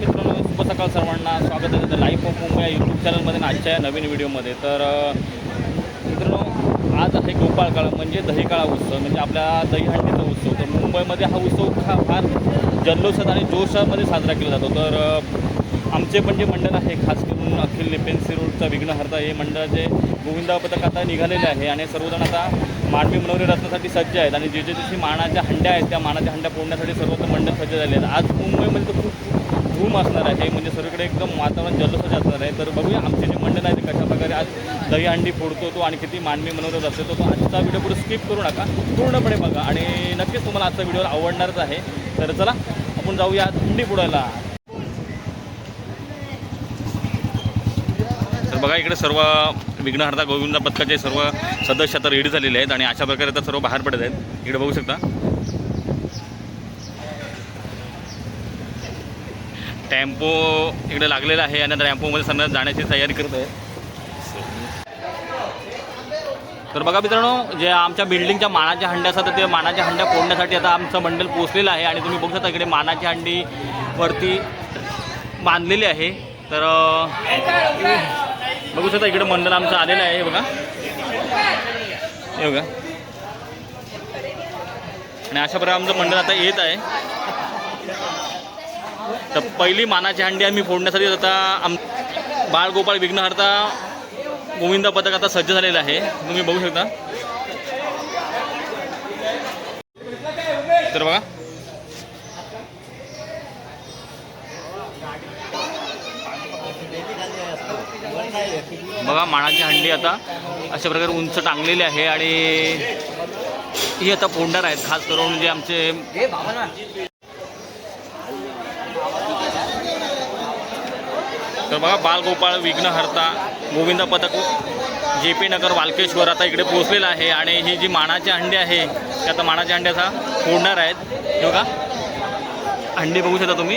मित्रांनो शुभ सकाळ सर्वांना स्वागत आहे. लाईफ ऑफ मुंबई या यूट्यूब चॅनलमध्ये आजच्या या नवीन व्हिडिओमध्ये तर मित्रांनो आज आहे गोपाळकाळ म्हणजे दहीकाळा उत्सव म्हणजे आपल्या दहीहंडीचा उत्सव. तर मुंबईमध्ये हा उत्सव हा फार जल्लोषात आणि जोशामध्ये साजरा केला जातो. तर आमचे पण जे मंडळ आहे खास करून अखिल लिपेन्सी रोडचा विघ्नहर्ता हे मंडळाचे गोविंदा पथक आता निघालेले आहे आणि सर्वजण आता मानवी मनोरे रत्नासाठी सज्ज आहेत. आणि जे जे जशी मानाच्या हंड्या आहेत त्या मानाच्या हंड्या फोडण्यासाठी सर्वत्र मंडळ सज्ज झाले आहेत. आज मुंबईमध्ये तर खूप धूम असणार आहे म्हणजे सगळीकडे एकदम वातावरण जल्लोषात असणार आहे. तर बघूया आमचे जे मंडळ आहे ते कशा प्रकारे आज दही अंडी फोडतो तो आणि किती मानवी मनोरथ असतो तो. आजचा व्हिडिओ पुढे स्किप करू नका पूर्णपणे बघा. आणि नक्कीच तुम्हाला आजचा व्हिडिओ आवडणारच आहे. तर चला आपण जाऊया हंडी फोडायला. तर बघा इकडे सर्व विघ्नहर्ता गोविंदा पथकाचे सर्व सदस्य आता रेडी झालेले आहेत आणि अशा प्रकारे आता सर्व बाहेर पडत आहेत. इकडे बघू शकता. टेम्पो इकडे लागलेला आहे आणि टेम्पोमध्ये सर्व जाण्याची तयारी करत आहे. तर बघा मित्रांनो जे आमच्या बिल्डिंगच्या मानाच्या हंड्या असतात ते मानाच्या हंड्या फोडण्यासाठी आता आमचं मंडल पोचलेलं आहे आणि तुम्ही बघू शकता इकडे मानाची हंडी वरती बांधलेली आहे. तर बघू शकता इकडे मंडळ आमचं आलेलं आहे बघा. हे बघा. आणि अशा प्रकारे आमचं मंडळ आता येत आहे. तर पहिली मानाची हंडी आम्ही फोडण्यासाठी आता आम बाळगोपाळ विघ्नहर्ता गोविंदा पथक आता सज्ज झालेलं आहे. तुम्ही बघू शकता. तर बघा. बघा मानाची हंडी आता अशा प्रकारे उंच टांगलेली आहे आणि ही आता फोडणार आहेत खास करून जे आमचे तर बघा बालगोपाळ विघ्नहर्ता गोविंद पथक जे पी नगर वालकेश्वर आता इकडे पोहोचलेलं आहे आणि ही जी मानाची हंडी आहे ती आता मानाच्या हंड्याचा फोडणार आहेत. हे बघा हंडी बघू शकता तुम्ही.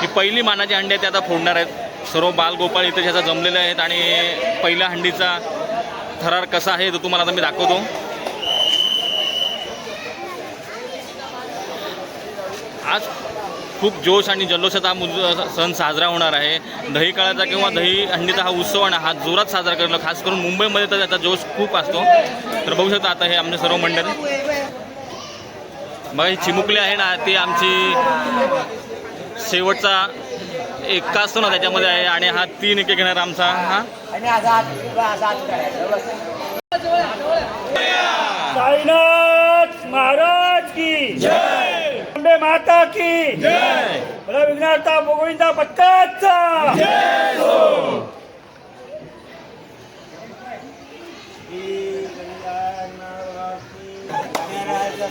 ही पहिली मानाची हंडी आहे ते आता फोडणार आहेत. सर्व बालगोपाळ इथे ज्याचा जमलेले आहेत आणि पहिल्या हंडीचा थरार कसा आहे तो तुम्हाला आता मी दाखवतो. आज खूप जोश आणि जल्लोषात हा सण साजरा होणार आहे. दही काळाचा किंवा दही हंडीचा हा उत्सव आहे ना हा जोरात साजरा करला खास करून मुंबईमध्ये तर त्याचा जोश खूप असतो. तर बघू शकता आता हे आमचे सर्व मंडळ. बघा ही चिमुकली आहे ना ती आमची शेवटचा एक्का असतो ना त्याच्यामध्ये आहे आणि हा तीन एके घेणार आमचा हा. आणि महाराज की जय अंबे माता की। विघ्नार्था गोविंदा पत्ताचा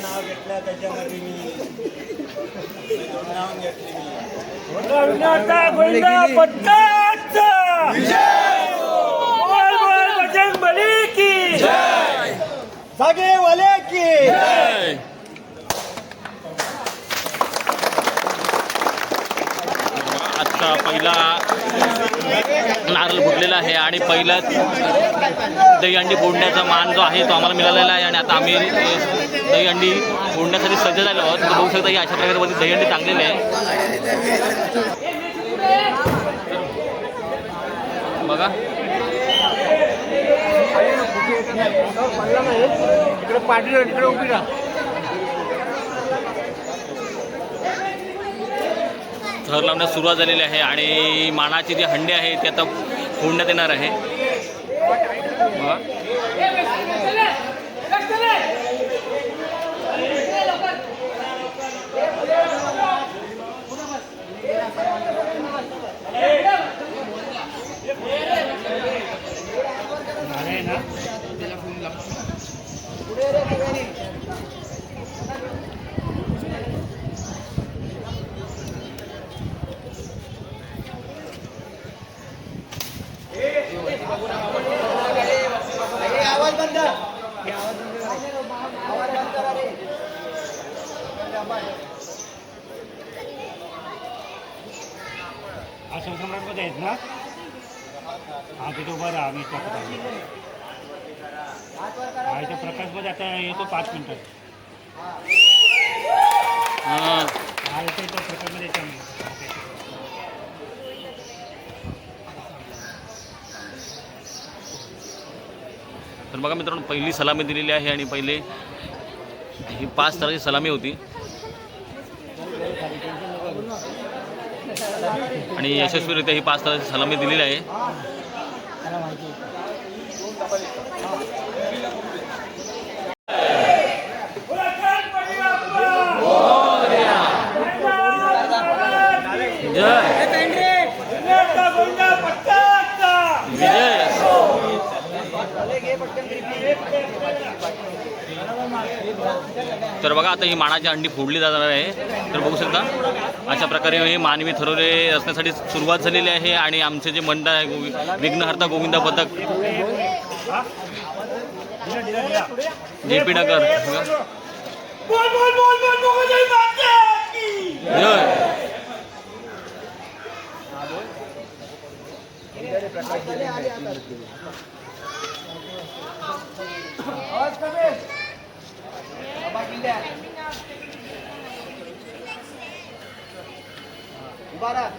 नाव घेतलं त्याच्यामध्ये मी नाव घेतले मी मला विघ्नार्था गोविंदा पत्ताचा बजरंग बली की। वाले की। जय पहिला नारळ फुटलेला आहे आणि पहिला दहीहंडी फोडण्याचा मान जो आहे तो आम्हाला मिळालेला आहे आणि आता आम्ही दहीहंडी फोडण्यासाठी सज्ज झालो आहोत. तर बघू शकता की अशा प्रकारे मध्ये दहीहंडी चांगलेली आहे. बघा. इकडे पाटील इकडे उभी राहा. थर लावण्यास सुरुवात झालेली आहे आणि मानाची जी हंडी आहे ती आता फोडण्यात येणार आहे बघा. आहेत ना? हा तिथे उभा राहा मी हा इथे प्रकाशमध्ये आता येतो पाच मिनिट. येतो प्रकाशमध्ये तर बघा मित्रांनो पहिली सलामी दिलेली आहे आणि पहिले ही पाच तारखेची सलामी होती. आणि यशस्वीरित्या ही पाच तासाची सलामी दिलेली आहे. जय तर बघा आता ही मानाची अंडी फोडली जाणार आहे. तर बघू शकता. अशा प्रकारे हे मानवी थरोरे रचण्यासाठी सुरुवात झालेली आहे आणि आमचे जे मंडळ आहे गोवि विघ्नहर्ता गोविंदा पथक जे पी नगर राहा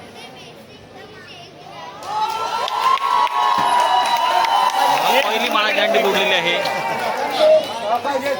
पहिली मानाची अंडी फोडलेली आहे. पाहिजे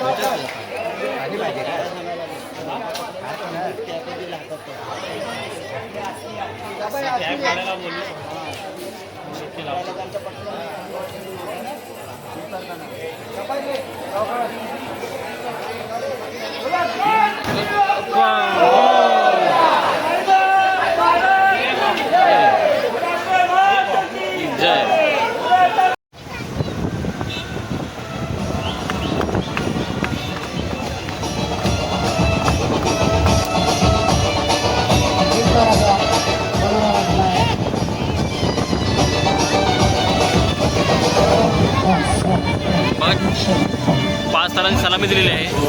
पाच तारांची सलामी दिलेली आहे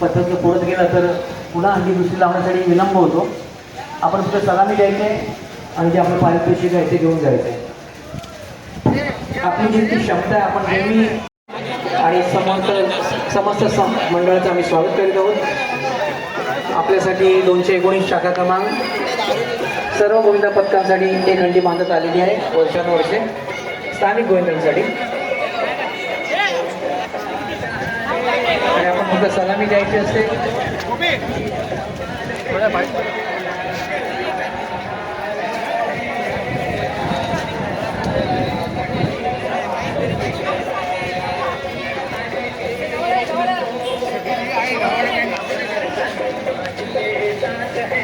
पद्धत पुढत गेलं गेला तर पुन्हा अंडी दुसरी लावण्यासाठी विलंब होतो. आपण फक्त सलामी द्यायचे आणि जे आपलं पारितोषिक आहे ते घेऊन जायचे. आपली जी ती क्षमता आहे आपण नेहमी आणि समस्त समस्त सम मंडळाचं आम्ही स्वागत करीत आहोत. आपल्यासाठी दोनशे एकोणीस शाखा क्रमांक. सर्व गोविंदा पथकांसाठी एक हंडी बांधत आलेली आहे वर्षानुवर्षे. स्थानिक गोविंदांसाठी. आणि फक्त सलामी द्यायची असते.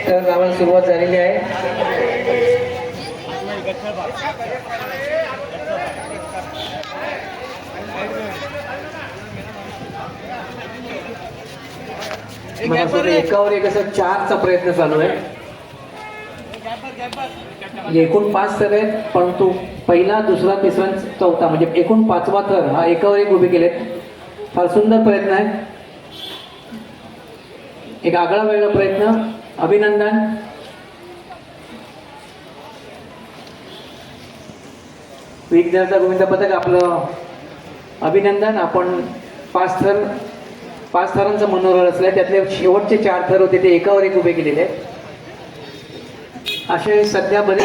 तर गावाला सुरुवात झालेली आहे. एकावर एक असं चारचा प्रयत्न चालू आहे. एकूण एक थर आहेत परंतु पहिला दुसरा तिसरा चौथा म्हणजे एकूण पाचवा थर हा एकावर एक उभे केलेत. फार सुंदर प्रयत्न आहे. एक आगळा वेगळा प्रयत्न. अभिनंदन. विज्ञानाचा गोविंद पथक आपलं अभिनंदन. आपण पाच थर पाच थरांचं मनोरथ असलं त्यातले शेवटचे चार थर होते ते एकावर एक उभे केलेले आहेत. असे सध्या बरेच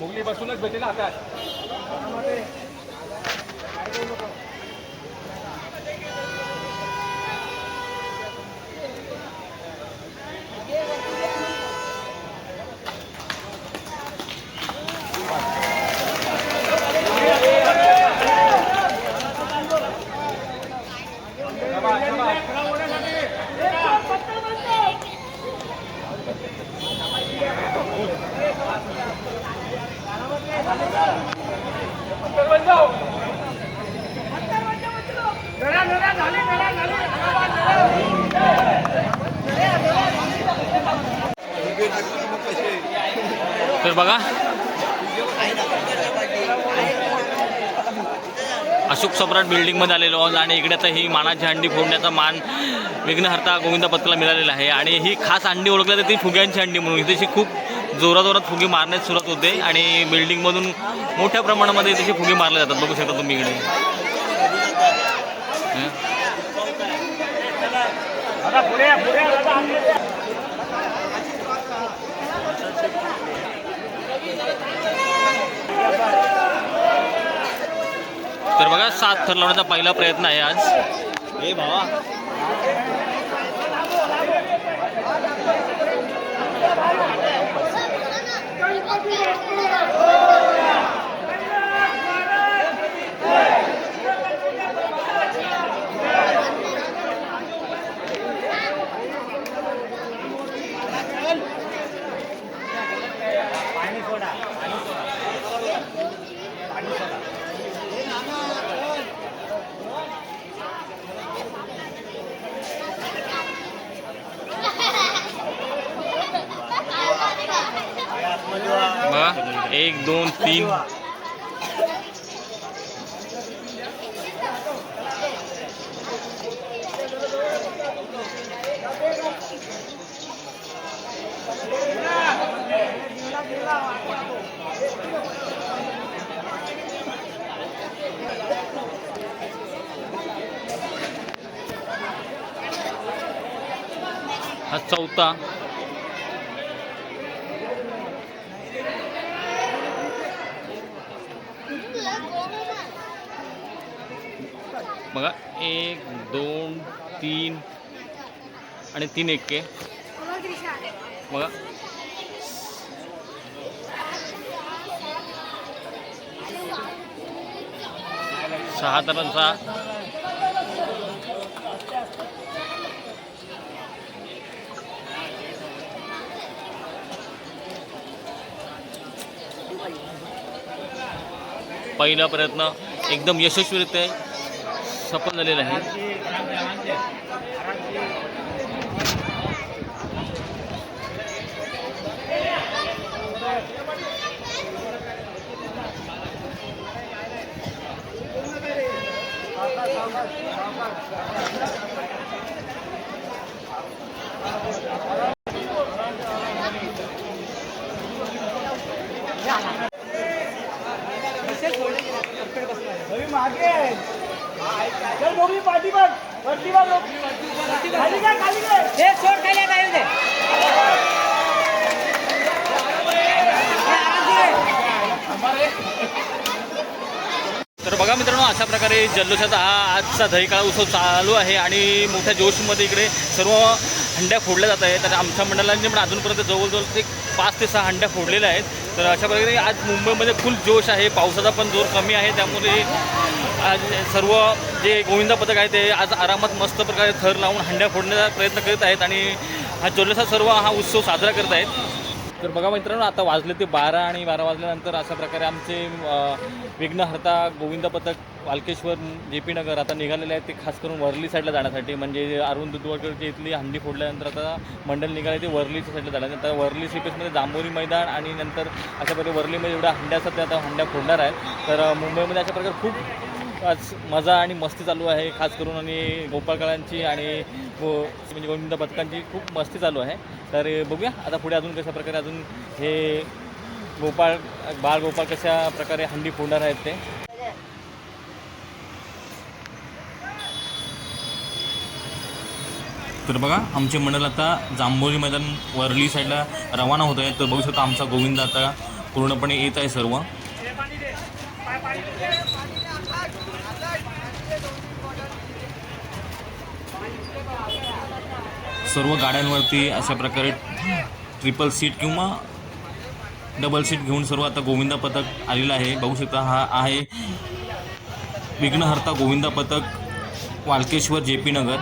मुगली बसूनच भेटेल आता तर बघा अशोक सम्राट बिल्डिंगमध्ये आलेलो आहोत आणि इकडे आता ही मानाची हंडी फोडण्याचा मान विघ्नहर्ता गोविंदा पथकाला मिळालेला आहे. आणि ही खास हंडी ओळखली जाते ती फुग्यांची हंडी म्हणून. इथे खूप जोराजोरात फुगे मारण्यास सुरुवात होते आणि बिल्डिंगमधून मोठ्या प्रमाणामध्ये तशी फुगे मारले जातात. बघू शकता तुम्ही इकडे. Thank you पुढे या, पुढे या, दादा, आमच्या या. तर बघा सात थर लावण्याचा पहिला प्रयत्न आहे आज. हे भावा. पाणी सोडा पाणी सोडा पाणी सोडा बघा एक दोन तीन. हा चौथा. बघा एक दोन तीन आणि तीन एक्के बघा. सहा तरांचा पहिला प्रयत्न एकदम यशस्वीरित्या सफल झालेला आहे. पाठी बघ वरती बघ खाली काय खाली काय सोड खाली तर बघा मित्रांनो अशा प्रकारे जल्लोषाचा हा आजचा दहीकाळा उत्सव चालू आहे आणि मोठ्या जोशमध्ये इकडे सर्व हंड्या फोडल्या जात आहेत. तर आमच्या मंडळांनी पण अजूनपर्यंत जवळजवळ एक पाच ते सहा हंड्या फोडलेल्या आहेत. तर अशा प्रकारे आज मुंबईमध्ये फुल जोश आहे पावसाचा पण जोर कमी आहे त्यामुळे आज सर्व जे गोविंदा पथक आहे ते आज आरामात मस्त प्रकारे थर लावून हंड्या फोडण्याचा प्रयत्न करीत आहेत आणि हा जल्लोषात सर्व हा उत्सव साजरा करत आहेत. तर बघा मित्रांनो आता वाजले ते बारा आणि बारा वाजल्यानंतर अशा प्रकारे आमचे विघ्नहर्ता गोविंद पथक वालकेश्वर जे पी नगर आता निघालेले आहेत. ते खास करून वर्ली साईडला जाण्यासाठी म्हणजे अरुण दुधवडकरची इथली हंडी फोडल्यानंतर आता मंडल निघाले ते वर्लीच्या साईडला जाण्यानंतर वर्ली सिपेसमध्ये जांभोरी मैदान आणि नंतर अशा प्रकारे वर्लीमध्ये एवढ्या हंड्या असतात त्या आता हंड्या फोडणार आहेत. तर मुंबईमध्ये अशा प्रकारे खूप आज मजा आणि मस्ती चालू आहे खास करून आणि गोपाळकरांची आणि गो म्हणजे गोविंद पथकांची खूप मस्ती चालू आहे. तर बघूया आता पुढे अजून कशा प्रकारे अजून हे गोपाळ बाळ गोपाळ कशा प्रकारे हंडी फोडणार आहेत ते. तर बघा आमचे मंडळ आता जांभोली मैदान वरली साईडला रवाना होत आहे तर बघू शकता आमचा गोविंद आता पूर्णपणे येत आहे सर्व. सर्व गाड्यांवरती अशा प्रकारे ट्रिपल सीट किंवा डबल सीट घेऊन सर्व आता गोविंदा पथक आलेलं आहे. बघू शकता हा आहे विघ्नहर्ता गोविंदा पथक वालकेश्वर जे पी नगर.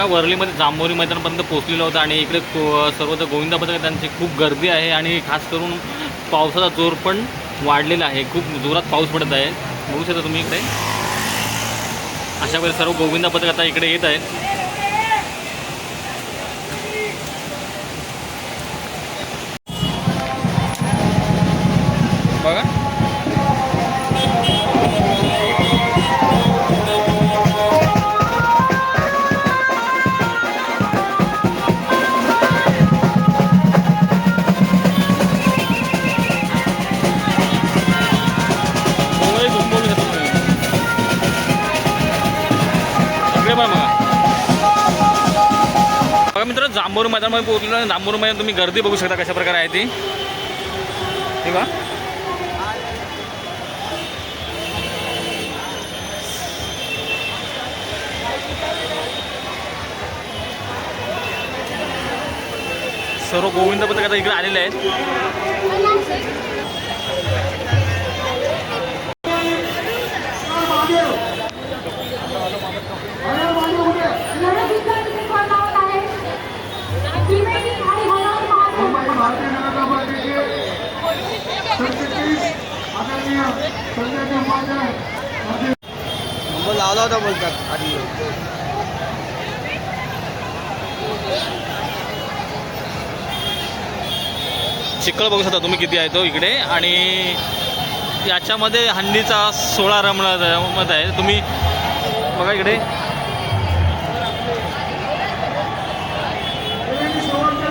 बघा वरलीमध्ये जांभोरी मैदानापर्यंत पोहोचलेलं होतं आणि इकडे सर्वत्र गोविंदा पथक त्यांची खूप गर्दी आहे आणि खास करून पावसाचा जोर पण वाढलेला आहे. खूप जोरात पाऊस पडत आहे. बघू शकता तुम्ही इकडे. अशा वेळेस सर्व गोविंदा पथक आता इकडे येत आहेत. बघा. मित्र मैदानमध्ये पोहोचलो. पोहोचलेलो मैदान तुम्ही गर्दी बघू शकता कशा प्रकारे आहे ती. हे बघा. सर्व गोविंद पथक इकडे आलेले आहेत. नंबर बोलतात. आधी चिखल बघू शकता तुम्ही किती आहे तो इकडे. आणि याच्यामध्ये हंडीचा सोळा रमला मत आहे. तुम्ही बघा इकडे.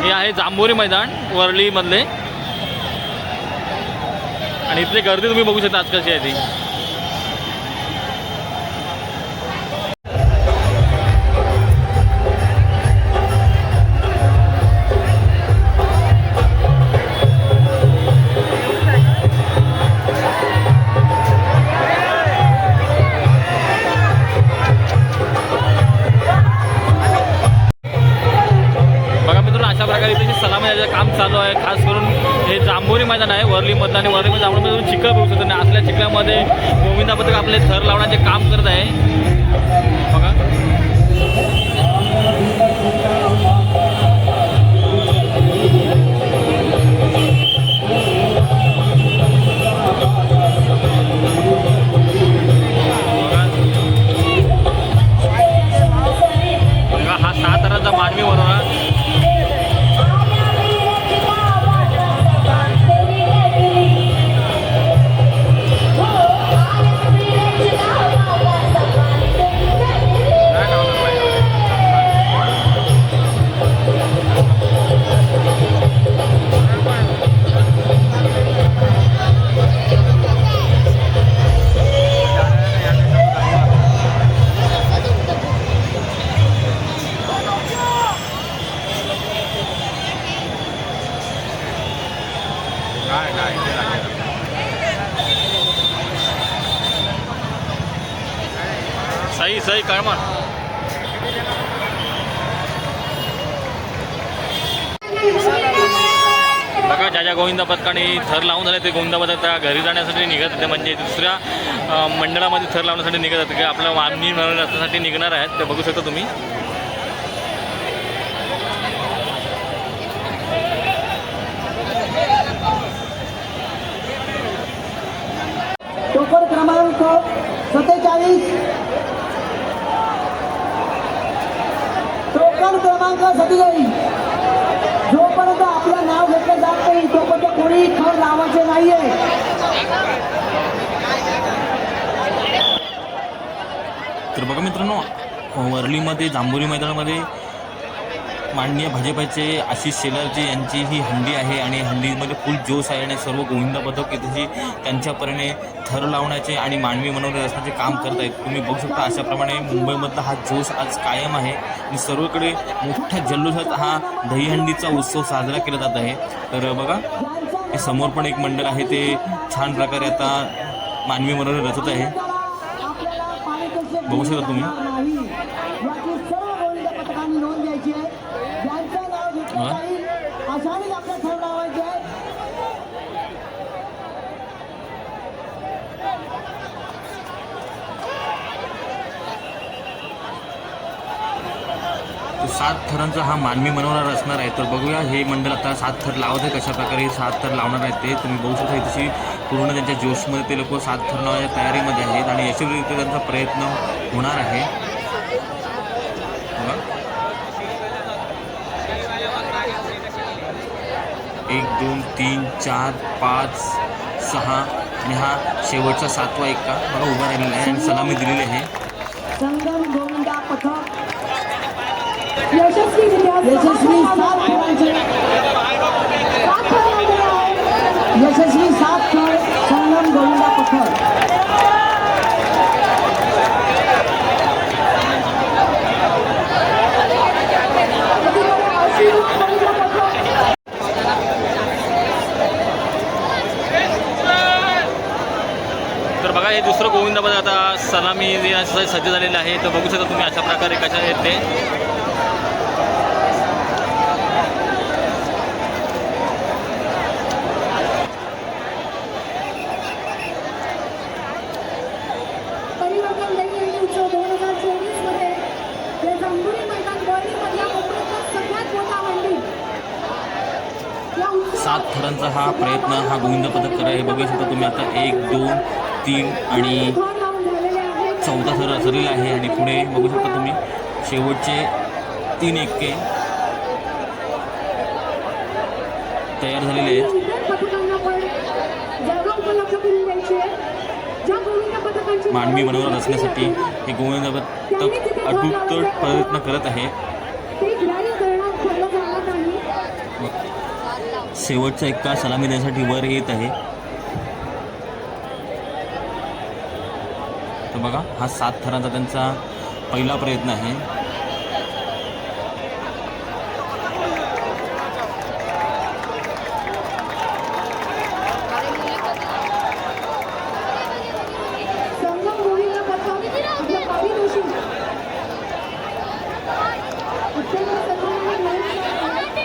हे आहे जांभोरी मैदान वरळीमधले आणि इथली गर्दी तुम्ही बघू शकता आज कशी आहे ती. थर लावून झाले ते गोंदामध्ये त्या घरी जाण्यासाठी निघत होते. म्हणजे दुसऱ्या मंडळामध्ये थर लावण्यासाठी निघत होते. की आपल्या मागणी मिळवण्यासाठी निघणार आहेत. ते बघू शकता तुम्ही. क्रमांक सत्तेचाळीस. टोकन क्रमांक सत्तेचाळीस. जोपर्यंत आपलं नाव घेतलं जात नाही तोपर्यंत कोणी खर नावाचे नाहीये. तर बघा मित्रांनो वरलीमध्ये जांभोरी मैदानामध्ये माननीय भाजपाचे आशिष शेलारजी यांची ही हंडी आहे आणि हंडीमध्ये फुल जोश आहे आणि सर्व गोविंद पथक इथे त्यांच्या परीने थर लावण्याचे आणि मानवी मनोरे असण्याचे काम करत आहेत तुम्ही बघू शकता अशाप्रमाणे मुंबईमधला हा जोश आज कायम आहे आणि सर्वकडे मोठ्या जल्लोषात हा दहीहंडीचा उत्सव साजरा केला जात आहे. तर बघा हे समोर पण एक मंडळ आहे ते छान प्रकारे आता मानवी मनोरे रचत आहे बघू शकता तुम्ही. नाही याची सर्व गोविंद पथकांनी नोंद घ्यायची आहे ज्यांचं नाव घेतलं हा. जाईल अशाने आपल्या थर लावायचे आहे तो सात थरांचा हा मानवी मनोरा असणार आहे. तर बघूया हे मंडळ आता सात थर लावत आहे कशा प्रकारे हे सात थर लावणार आहेत ते तुम्ही बघू शकता. तशी पूर्ण त्यांच्या जोशमध्ये ते लोक सात थर लावण्याच्या तयारीमध्ये आहेत आणि यशस्वीरित्या त्यांचा प्रयत्न होणार आहे. एक दोन तीन चार पाच सहा आणि हा शेवटचा सातवा एक्का बघा उभा राहिलेला आहे आणि सलामी दिलेली आहे. यशस्वी सात थरांचे यशस्वी सात थर संगम गोविंदा पथक तर बघा हे दुसरं गोविंदाबाद आता सलामी देण्यासाठी सज्ज झालेलं आहे तर बघू शकता तुम्ही अशा प्रकारे कशा आहेत ते परिवर्तन दैनंदिन उत्सव दोन हजार चोवीसमध्ये या जांभुरी मैदान वळणीमधल्या मुंबईतला सगळ्यात मोठा मंडी या उत्सवात सात हा प्रयत्न हा गोविंद पथक करा हे बघू शकता तुम्ही. आता एक दोन तीन आणि चौथा थर रचलेला आहे आणि पुढे बघू शकता तुम्ही. शेवटचे तीन एक्के तयार झालेले आहेत. मानवी मनोरा रचण्यासाठी हे गोविंद पथक अडुत्तर प्रयत्न करत आहे ते ग्राह्य धरणात ठेवलं जाणार शेवटचा एक तास सलामी देण्यासाठी वर येत आहे. तर बघा हा सात थरांचा त्यांचा पहिला प्रयत्न आहे संगम गोविंद पथक आपल्या पारितोषिक अत्यंत सन्माननीय निवडणूक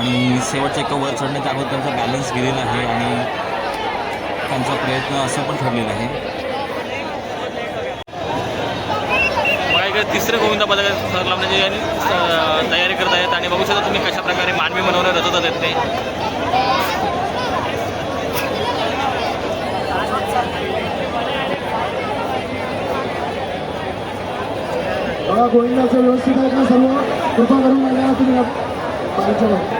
आणि शेवटच्या एका वर चढण्याच्या अगोदर त्यांचा बॅलन्स गेलेला आहे आणि त्यांचा प्रयत्न असं पण ठरलेला आहे. तिसरे गोविंदा पदक सर लावण्याची आणि, अं, तयारी करत आहेत आणि बघू शकता तुम्ही कशा प्रकारे मानवी मनोरे रचत आहेत ते. गोविंदाचं व्यवस्थित आहेत ना सर्व? कृपा करून तुम्ही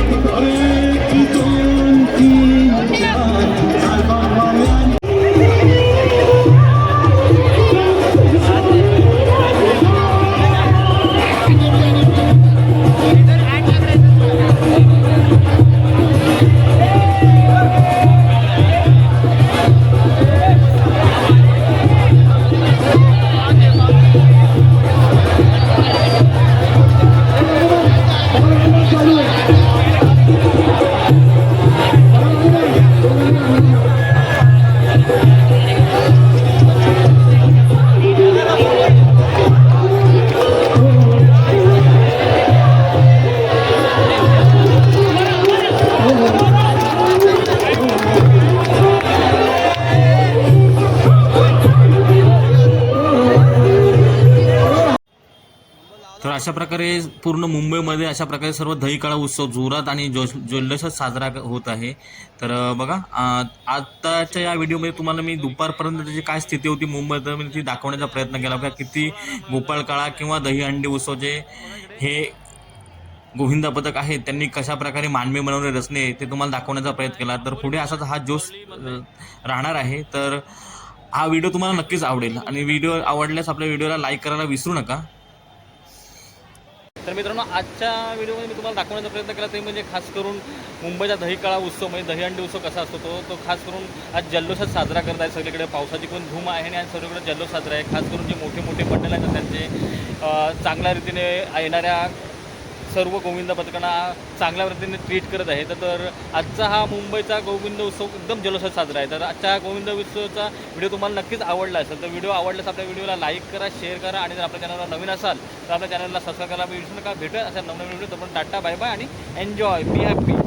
अशा प्रकारे पूर्ण मुंबईमध्ये अशा प्रकारे सर्व दहीकाळा उत्सव जोरात आणि जो जल्लोषात साजरा होत आहे. तर बघा आत्ताच्या या व्हिडिओमध्ये तुम्हाला मी दुपारपर्यंत त्याची काय स्थिती होती मुंबईत मी ती दाखवण्याचा प्रयत्न केला बघा किती गोपाळकाळा किंवा दहीहंडी उत्सव जे हे गोविंदा पथक आहे त्यांनी कशा प्रकारे मानवी बनवले रचने ते तुम्हाला दाखवण्याचा प्रयत्न केला. तर पुढे असाच हा जोश राहणार आहे. तर हा व्हिडिओ तुम्हाला नक्कीच आवडेल. आणि व्हिडिओ आवडल्यास आपल्या व्हिडिओला लाईक करायला विसरू नका. तर मित्रांनो आजच्या व्हिडिओमध्ये मी तुम्हाला दाखवण्याचा प्रयत्न केला ते म्हणजे खास करून मुंबईचा दहीकाळा उत्सव म्हणजे दहीहंडी उत्सव कसा असतो तो तो खास करून आज जल्लोषात साजरा करत आहे सगळीकडे. पावसाची पण धूम आहे आणि आज सगळीकडे जल्लोष साजरा आहे. खास करून जे मोठे मोठे मंडळ आहेत त्यांचे चांगल्या रीतीने येणाऱ्या सर्व गोविंद पथकांना चांगल्या पद्धतीने ट्रीट करत आहे. तर आजचा हा मुंबईचा गोविंद उत्सव एकदम जल्लोषात साजरा आहे. तर आजच्या गोविंद उत्सवाचा व्हिडिओ तुम्हाला नक्कीच आवडला असेल तर व्हिडिओ आवडल्यास आपल्या व्हिडिओला लाईक करा शेअर करा आणि जर आपल्या चॅनलला नवीन असाल तर आपल्या चॅनलला सबस्क्राईब करायला विसरू नका. भेटत अशा नवीन व्हिडिओ तर टाटा बाय बाय आणि एन्जॉय बी हॅपी